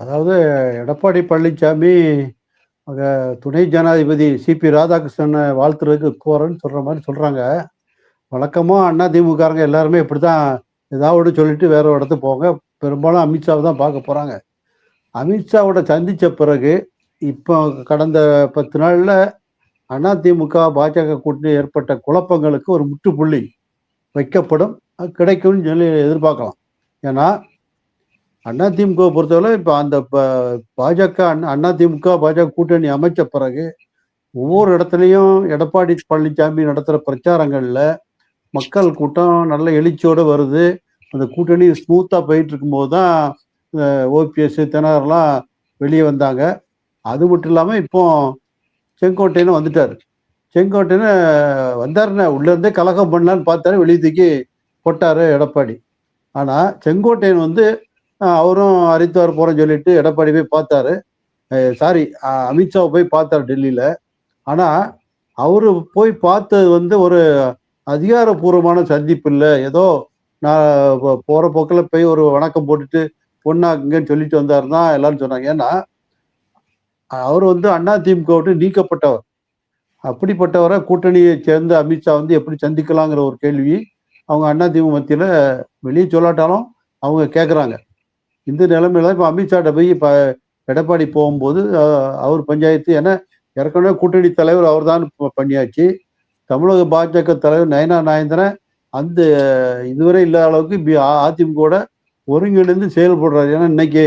அதாவது எடப்பாடி பழனிசாமி துணை ஜனாதிபதி சிபி ராதாகிருஷ்ணனை வாழ்த்துறதுக்கு கோரன்னு சொல்கிற மாதிரி சொல்கிறாங்க வழக்கமாக அண்ணா திமுகாரங்க எல்லாருமே இப்படிதான் ஏதாவது சொல்லிட்டு வேற ஒரு இடத்துக்கு போங்க. பெரும்பாலும் அமித்ஷாவை தான் பார்க்க போகிறாங்க அமித்ஷாவோட சந்தித்த பிறகு இப்போ கடந்த பத்து நாள்ல அதிமுக பாஜக கூட்டணி ஏற்பட்ட குழப்பங்களுக்கு ஒரு முற்றுப்புள்ளி வைக்கப்படும். அது கிடைக்கும்னு சொல்லி எதிர்பார்க்கலாம். ஏன்னா அண்ணா திமுக பொறுத்தவரை இப்போ அந்த ப- பாஜக அண்ணா திமுக பாஜக கூட்டணி அமைச்ச பிறகு ஒவ்வொரு இடத்துலையும் எடப்பாடி பழனிசாமி நடத்துகிற பிரச்சாரங்களில் மக்கள் கூட்டம் நல்ல எழுச்சியோடு வருது. அந்த கூட்டணி ஸ்மூத்தாக போயிட்டு இருக்கும்போது தான் ஓபிஎஸ் தினகரெல்லாம் வெளியே வந்தாங்க. அது மட்டும் இல்லாமல் இப்போ செங்கோட்டையனும் வந்துட்டார். செங்கோட்டையனு வந்தாருன்னு உள்ளேருந்தே கலகம் பண்ணலான்னு பார்த்தாரு வெளியே தூக்கி போட்டாரு எடப்பாடி. ஆனால் செங்கோட்டையன் வந்து அவரும் ஹரித்வார் போறேன்னு சொல்லிட்டு எடப்பாடி போய் பார்த்தாரு. சாரி அமித்ஷாவை போய் பார்த்தார் டெல்லியில். ஆனால் அவர் போய் பார்த்தது வந்து ஒரு அதிகாரப்பூர்வமான சந்திப்பு இல்லை. ஏதோ நான் போகிற போக்கில் போய் ஒரு வணக்கம் போட்டுட்டு பொண்ணாக்குங்கன்னு சொல்லிட்டு வந்தாருன்னா எல்லாரும் சொன்னாங்க. ஏன்னா அவர் வந்து அண்ணா திமுக விட்டு நீக்கப்பட்டவர். அப்படிப்பட்டவரை கூட்டணியை சேர்ந்த அமித்ஷா வந்து எப்படி சந்திக்கலாங்கிற ஒரு கேள்வி அவங்க அண்ணா திமுக மத்தியில் வெளியே சொல்லாட்டாலும் அவங்க கேட்குறாங்க இந்த நிலைமையில இப்போ அமித்ஷாட்ட போய் இப்போ எடப்பாடி போகும்போது அவர் பஞ்சாயத்து ஏன்னா ஏற்கனவே கூட்டணி தலைவர் அவர் தான் பண்ணியாச்சு. தமிழக பாஜக தலைவர் நயனா நாயந்திரன் அந்த இதுவரை இல்லாத அளவுக்கு அதிமுக ஒருங்கிணைந்து செயல்படுறாரு. ஏன்னா இன்னைக்கு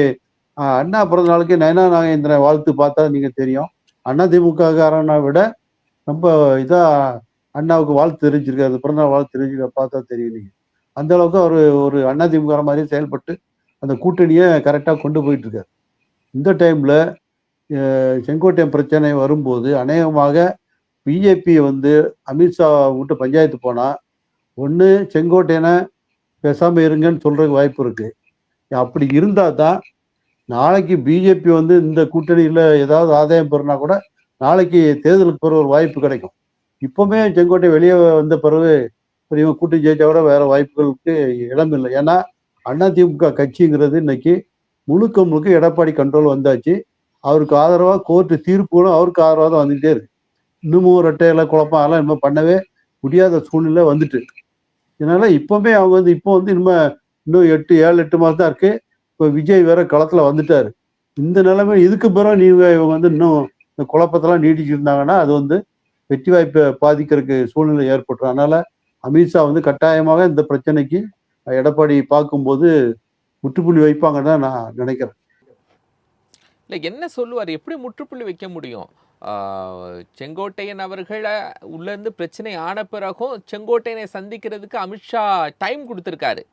அண்ணா பிறந்த நாளுக்கு நயனா நாகேந்திரன் வாழ்த்து பார்த்தா நீங்க தெரியும். அண்ணா திமுககாரனை விட ரொம்ப இதா அண்ணாவுக்கு வாழ்த்து தெரிஞ்சிருக்காரு. பிறந்தநாள் வாழ்த்து தெரிஞ்சிருக்க பார்த்தா தெரியும் நீங்க அந்த அளவுக்கு அவர் ஒரு அண்ணா திமுக மாதிரி செயல்பட்டு அந்த கூட்டணியை கரெக்டாக கொண்டு போயிட்டு இருக்காரு இந்த டைம்ல செங்கோட்டையன் பிரச்சனை வரும்போது அநேகமாக பிஜேபி வந்து அமித்ஷா விட்டு பஞ்சாயத்து போனால் ஒன்று செங்கோட்டையனை பேசாமல் இருங்கன்னு சொல்கிறதுக்கு வாய்ப்பு இருக்கு. அப்படி இருந்தால் தான் நாளைக்கு பிஜேபி வந்து இந்த கூட்டணியில் ஏதாவது ஆதாயம் பெறுனா கூட நாளைக்கு தேர்தலுக்கு பிறகு ஒரு வாய்ப்பு கிடைக்கும். இப்பவுமே செங்கோட்டை வெளியே வந்த பிறகு இப்ப இவன் கூட்டணி ஜெயிச்சா கூட வேறு வாய்ப்புகளுக்கு இடம் இல்லை. ஏன்னா அதிமுக கட்சிங்கிறது இன்னைக்கு முழுக்க முழுக்க எடப்பாடி கண்ட்ரோல் வந்தாச்சு. அவருக்கு ஆதரவாக கோர்ட்டு தீர்ப்புகளும் அவருக்கு ஆதரவாக தான் வந்துகிட்டே இருக்கு. இன்னமும் ரெட்டையில குழப்பம் அதெல்லாம் இனிமேல் பண்ணவே முடியாத சூழ்நிலை வந்துட்டு இதனால இப்பவுமே அவங்க வந்து இப்போ வந்து இனிமே இன்னும் எட்டு ஏழு எட்டு மாதம் தான் இருக்கு. இப்போ விஜய் வேற களத்துல வந்துட்டாரு. இந்த நிலைமை இதுக்கு பிறகு நீங்க இவங்க வந்து இன்னும் இந்த குழப்பத்தெல்லாம் நீடிச்சிருந்தாங்கன்னா அது வந்து வெற்றி வாய்ப்பை பாதிக்கிறதுக்கு சூழ்நிலை ஏற்பட்டுரும். அதனால அமித்ஷா வந்து கட்டாயமாக இந்த பிரச்சனைக்கு எடப்பாடி பார்க்கும்போது முற்றுப்புள்ளி வைப்பாங்கன்னு தான் நான் நினைக்கிறேன். இல்லை என்ன சொல்லுவார்? எப்படி முற்றுப்புள்ளி வைக்க முடியும்? செங்கோட்டையன் அவர்களை உள்ளேருந்து பிரச்சனை ஆன பிறகும் செங்கோட்டையனை சந்திக்கிறதுக்கு அமித்ஷா டைம் கொடுத்துருக்காரு.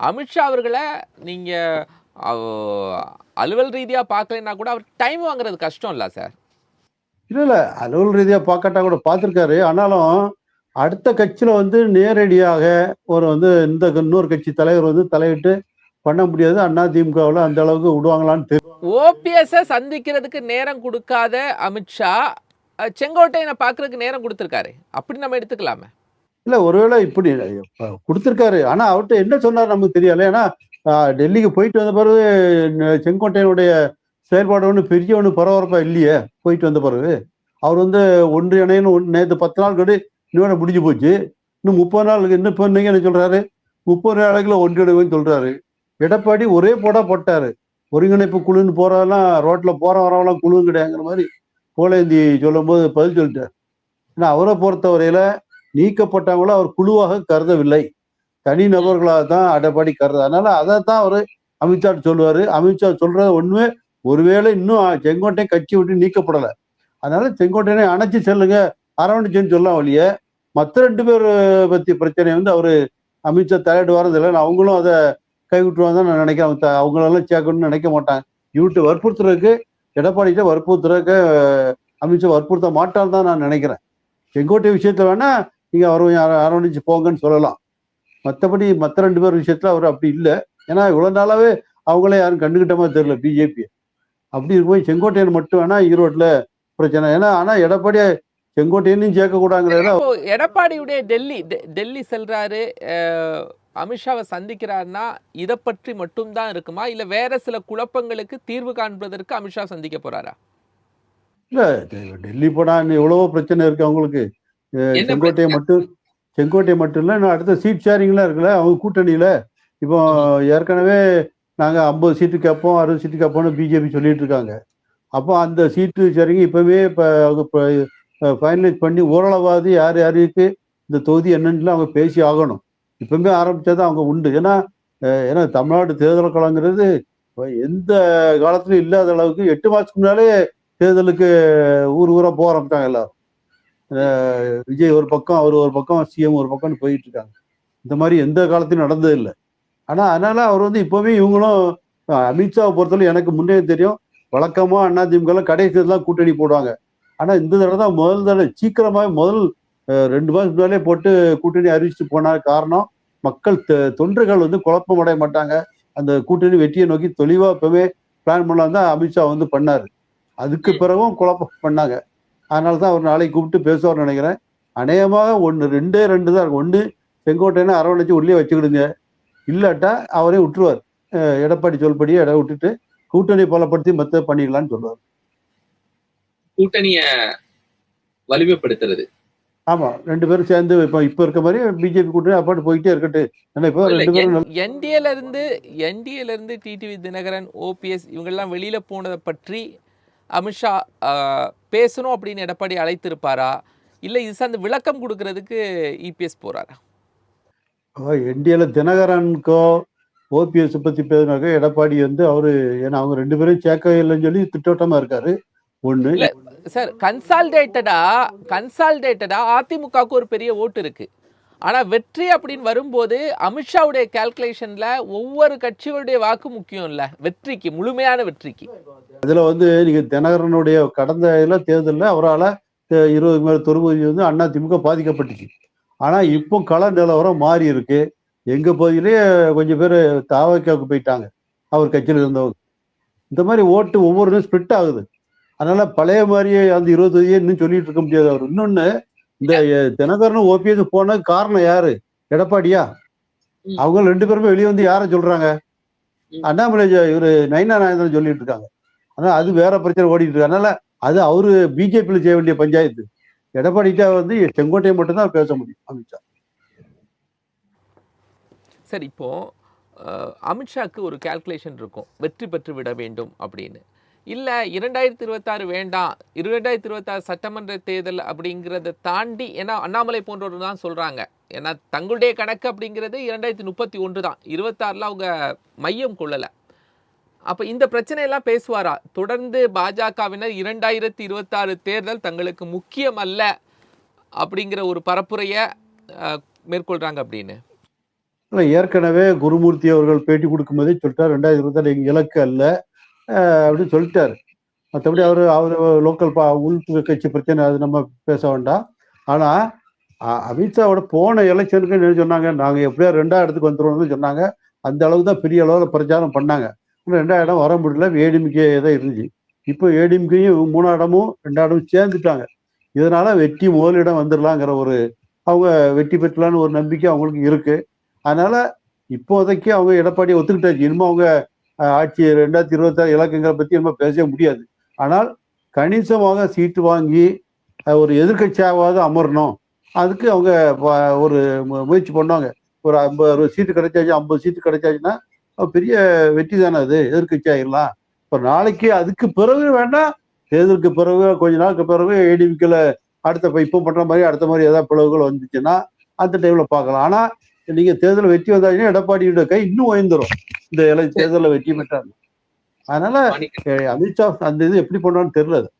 அமித்ஷா அவர்களை நீங்கள் அலுவல் ரீதியாக பார்க்கலைன்னா கூட அவர் டைம் வாங்குறது கஷ்டம் இல்லை சார் இல்ல இல்ல அலுவல் ரீதியா பார்க்கட்டா கூட பார்த்திருக்காரு. ஆனாலும் அடுத்த கட்சியில வந்து நேரடியாக ஒரு வந்து இந்த இன்னொரு கட்சி தலைவர் வந்து தலையிட்டு பண்ண முடியாது. அண்ணா திமுகவில் அந்த அளவுக்கு விடுவாங்களான்னு தெரியல ஓபிஎஸ்ஸை சந்திக்கிறதுக்கு நேரம் கொடுக்காத அமித்ஷா செங்கோட்டையனை பார்க்கறதுக்கு நேரம் கொடுத்துருக்காரு. அப்படி நம்ம எடுத்துக்கலாமே. இல்ல ஒருவேளை இப்படி இப்ப கொடுத்திருக்காரு. ஆனா அவர்கிட்ட என்ன சொன்னார் நமக்கு தெரியல. ஏன்னா டெல்லிக்கு போயிட்டு வந்த பிறகு செங்கோட்டையனுடைய செயல்பாடு ஒன்று பெரிய ஒன்று பரபரப்பா இல்லையே போயிட்டு வந்த பிறகு. அவர் வந்து ஒன்று இணையன்னு நேற்று பத்து நாள் கடி இன்னும் முடிஞ்சு போச்சு. இன்னும் முப்பது நாள் இன்னும் இப்போ என்ன சொல்கிறாரு முப்பது நாளைக்குள்ள ஒன்றிணைவுன்னு சொல்கிறாரு எடப்பாடி ஒரே போடா போட்டார். ஒருங்கிணைப்பு குழுன்னு போறதெல்லாம் ரோட்டில் போகிற வரவெல்லாம் குழுவும் கிடையாங்கிற மாதிரி கோலேந்தி சொல்லும்போது பதில் சொல்லிட்டார். ஏன்னா அவரை பொறுத்தவரையில நீக்கப்பட்டவங்களும் அவர் குழுவாக கருதவில்லை. தனி நபர்களாக தான் அடப்பாடி கருது அதனால அதை தான் அவர் அமித்ஷா சொல்லுவார். அமித்ஷா சொல்றது ஒண்ணுமே ஒருவேளை இன்னும் செங்கோட்டை கட்சி விட்டு நீக்கப்படலை. அதனால செங்கோட்டையனை அணைச்சு செல்லுங்க. அரவணைச்சுன்னு சொல்லலாம் ஒழிய மற்ற ரெண்டு பேர் பற்றி பிரச்சனை வந்து அவர் அமித்ஷா தலையிடுவாரது இல்லை அவங்களும் அதை கைவிட்டுருவாங்க தான் நான் நினைக்கிறேன். அவங்க அவங்களெல்லாம் சேர்க்கணும்னு நினைக்க மாட்டாங்க. இவட்டு வற்புறுத்துறதுக்கு எடப்பாடிகிட்ட வற்புறுத்துறதுக்கு அமித்ஷா வற்புறுத்த மாட்டான்னு தான் நான் நினைக்கிறேன். செங்கோட்டை விஷயத்தில் வேணால் நீங்கள் அவர் அரவணைச்சு போங்கன்னு சொல்லலாம். மற்றபடி மற்ற ரெண்டு பேர் விஷயத்தில் அவர் அப்படி இல்லை. ஏன்னா இவ்வளோ நாளாவே அவங்களே யாரும் கண்டுகிட்ட மாதிரி தெரியல பிஜேபி அப்படி இருக்கும்போது செங்கோட்டையன் மட்டும் வேணா ஈரோட்டில் பிரச்சனை. ஏன்னா ஆனால் எடப்பாடி செங்கோட்டையனையும் சேர்க்க கூடாங்கிறத இப்போ எடப்பாடியுடைய டெல்லி டெல்லி செல்றாரு அமித்ஷாவை சந்திக்கிறாருன்னா இதை பற்றி மட்டும்தான் இருக்குமா? இல்ல வேற சில குழப்பங்களுக்கு தீர்வு காண்பதற்கு அமித்ஷா சந்திக்க போறாரா? இல்ல டெல்லி போனா இன்னும் எவ்வளவோ பிரச்சனை இருக்கு அவங்களுக்கு. செங்கோட்டையை மட்டும் செங்கோட்டையை மட்டும் இல்ல இன்னும் அடுத்த சீட் ஷேரிங்லாம் இருக்குல்ல அவங்க கூட்டணியில. இப்போ ஏற்கனவே நாங்க ஐம்பது சீட்டு கேட்போம் அறுபது சீட்டு கேட்போம்னு பிஜேபி சொல்லிட்டு இருக்காங்க. அப்போ அந்த சீட்டு ஷேரிங் இப்பவே இப்போ ஃபைனலைஸ் பண்ணி ஓரளவாவது யார் யாருக்கு இந்த தொகுதி என்னன்னு அவங்க பேசி ஆகணும். இப்பவுமே ஆரம்பிச்சாதான் அவங்க உண்டு. ஏன்னா ஏன்னா தமிழ்நாடு தேர்தல் களங்கிறது எந்த காலத்துலையும் இல்லாத அளவுக்கு எட்டு மாதத்துக்கு முன்னாலே தேர்தலுக்கு ஊர் ஊரா போக ஆரம்பித்தாங்க எல்லாரும். விஜய் ஒரு பக்கம் அவர் ஒரு பக்கம் சிஎம் ஒரு பக்கம்னு போயிட்டு இருக்காங்க இந்த மாதிரி எந்த காலத்திலும் நடந்தது இல்லை ஆனால் அதனால அவர் வந்து இப்போவே இவங்களும் அமித்ஷாவை பொறுத்தவரை எனக்கு முன்னே தெரியும் வழக்கமாக அதிமுக கடைசி தான் கூட்டணி போடுவாங்க. ஆனா இந்த தடவை தான் முதல் தடவை சீக்கிரமாக முதல் ரெண்டு மாசம் முன்னாலே போட்டு கூட்டணி அறிவிச்சுட்டு போன காரணம் மக்கள் தொ- தொண்டர்கள் வந்து குழப்பம் அடைய மாட்டாங்க. அந்த கூட்டணி வெற்றியை நோக்கி தெளிவா இப்பவே பிளான் பண்ணலாம் தான் அமித்ஷா வந்து பண்ணாரு. அதுக்கு பிறகும் குழப்பம் பண்ணாங்க. அதனால தான் அவர் நாளைக்கு கூப்பிட்டு பேசுவார்னு நினைக்கிறேன். அநேகமாக ஒன்று ரெண்டே ரெண்டு தான் இருக்கும். ஒன்று செங்கோட்டையனை அரவணைச்சு உள்ளே வச்சுக்கிடுங்க. இல்லாட்டா அவரே விட்டுருவார். எடப்பாடி சொல்படியே இடம் விட்டுட்டு கூட்டணி பலப்படுத்தி மத்த பண்ணிக்கலாம்னு சொல்லுவார். கூட்டணிய வலிமைப்படுத்துறது. ஆமா ரெண்டு பேரும் சேர்ந்து இப்போ இப்போ இருக்க மாதிரி பிஜேபி கூட்டணி அப்பாட்டு போயிட்டே இருக்கட்டும் ஏன்னா இப்போ ரெண்டு பேரும் என்டிஏல இருந்து என்டிஏல இருந்து டிடிவி தினகரன் ஓபிஎஸ் இவங்கெல்லாம் வெளியில போனதை பற்றி அமித்ஷா ஆஹ், பேசணும் அப்படின்னு எடப்பாடி அழைத்திருப்பாரா? இல்ல இது சார்ந்து விளக்கம் கொடுக்கறதுக்கு இபிஎஸ் போறாரா? என்டிஏல தினகரனுக்கோ ஓபிஎஸ் பத்தி பேசினாக்க எடப்பாடி வந்து அவரு ஏன்னா அவங்க ரெண்டு பேரும் சேர்க்க இல்லைன்னு சொல்லி திட்டவட்டமா இருக்காரு. ஒண்ணு இல்ல. சார் கன்சால்டேட்டடா கன்சால்டேட்டடா அதிமுகவுக்கு ஒரு பெரிய ஓட்டு இருக்கு. ஆனால் வெற்றி அப்படின்னு வரும்போது அமித்ஷாவுடைய கால்குலேஷனில் ஒவ்வொரு கட்சிகளுடைய வாக்கு முக்கியம் இல்லை வெற்றிக்கு முழுமையான வெற்றிக்கு. இதில் வந்து நீங்கள் தினகரனுடைய கடந்த இதில் தேர்தலில் அவரால் இருபது மேல தொகுதி வந்து அண்ணா திமுக பாதிக்கப்பட்டுச்சு. ஆனால் இப்போ கள நிலவரம் மாறி இருக்கு. எங்கள் பகுதியிலேயே கொஞ்சம் பேர் தாவக்காவுக்கு போயிட்டாங்க. அவர் கட்சியில் இருந்தவங்க. இந்த மாதிரி ஓட்டு ஒவ்வொரு ஸ்பிளிட் ஆகுது. அதனால பழைய மாதிரியே அந்த இருபது தொகுதியே இன்னும் சொல்லிட்டு இருக்க முடியாது அவர். இன்னொன்னு இந்த தினகரனும் ஓபிஎஸ் போன காரணம் யாரு? எடப்பாடியா. அவங்க ரெண்டு பேருமே வெளியே வந்து யாரை சொல்றாங்க. அண்ணாமலை இவரு நயினா நாயந்தன் சொல்லிட்டு இருக்காங்க. ஆனா அது வேற பிரச்சனை ஓடிட்டு இருக்கு. அதனால அது அவரு பிஜேபியில் செய்ய வேண்டிய பஞ்சாயத்து. எடப்பாடிட்டா வந்து செங்கோட்டையை மட்டும்தான் பேச முடியும் அமித்ஷா. சரி இப்போ அமித்ஷாக்கு ஒரு கால்குலேஷன் இருக்கும். வெற்றி பெற்று விட வேண்டும் அப்படின்னு. இல்லை இரண்டாயிரத்தி இருபத்தாறு வேண்டாம். இரண்டாயிரத்தி இருபத்தாறு சட்டமன்ற தேர்தல் அப்படிங்கிறத தாண்டி ஏன்னா அண்ணாமலை போன்றவர் தான் சொல்கிறாங்க ஏன்னா தங்களுடைய கணக்கு அப்படிங்கிறது இரண்டாயிரத்தி முப்பத்தி ஒன்று தான். இருபத்தாறுல அவங்க மையம் கொள்ளலை. அப்போ இந்த பிரச்சனையெல்லாம் பேசுவாரா? தொடர்ந்து பாஜகவினர் இரண்டாயிரத்தி இருபத்தாறு தேர்தல் தங்களுக்கு முக்கியம் அல்ல அப்படிங்கிற ஒரு பரப்புரையை மேற்கொள்கிறாங்க அப்படின்னு. ஏற்கனவே குருமூர்த்தி அவர்கள் பேட்டி கொடுக்கும்போதே சொல்லிட்டார் ரெண்டாயிரத்தி இருபத்தாறு எங்கள் இலக்கு அல்ல. அப்படின்னு சொல்லிட்டார். மற்றபடி அவர் அவர் லோக்கல் பா உள் கட்சி பிரச்சனை அது நம்ம பேச வேண்டாம். ஆனால் அமித்ஷாவோட போன எலெக்ஷனுக்கு என்ன சொன்னாங்க? நாங்கள் எப்படியா ரெண்டாவது இடத்துக்கு வந்துடுவோம்னு சொன்னாங்க. அந்த அளவுக்கு தான் பெரிய அளவில் பிரச்சாரம் பண்ணாங்க. ஆனா ரெண்டாவது இடம் வர முடியல. ஏடிஎம்கே தான் இருந்துச்சு. இப்போ ஏடிஎம்கேயும் மூணாம் இடமும் ரெண்டாம் இடமும் சேர்ந்துட்டாங்க. இதனால வெற்றி முதலிடம் வந்துடலாங்கிற ஒரு அவங்க வெற்றி பெற்றலான்னு ஒரு நம்பிக்கை அவங்களுக்கு இருக்கு. அதனால இப்போதைக்கு அவங்க எடப்பாடியை ஒத்துக்கிட்டாச்சு. இனிமே அவங்க ஆட்சி ரெண்டாயிரத்தி இருபத்தாறு இலக்கங்களை பற்றி நம்ம பேசவே முடியாது. ஆனால் கணிசமாக சீட்டு வாங்கி ஒரு எதிர்கட்சியாவது அமரணும். அதுக்கு அவங்க ப- ஒரு முயற்சி பண்ணுவாங்க. ஒரு ஐம்பது அறுபது சீட்டு கிடைச்சாச்சு ஐம்பது சீட்டு கிடைச்சாச்சுன்னா பெரிய வெற்றி தானே அது எதிர்க்கட்சி ஆகிடலாம் இப்போ நாளைக்கு அதுக்கு பிறகு வேண்டாம் தேர்தலுக்கு பிறகு கொஞ்ச நாளுக்கு பிறகு ஏடிவிக்கில் அடுத்த இப்போ பண்ணுற மாதிரி அடுத்த மாதிரி ஏதாவது பிளவுகள் வந்துச்சுன்னா அந்த டைமில் பார்க்கலாம். ஆனால் நீங்கள் தேர்தலில் வெற்றி வந்தாச்சுன்னா எடப்பாடியோட கை இன்னும் உயர்ந்துரும். இந்த தேர்தலில் வெற்றி பெற்றாங்க அதனால அமித்ஷா அந்த இது எப்படி பண்ணுவான்னு தெரியல அது.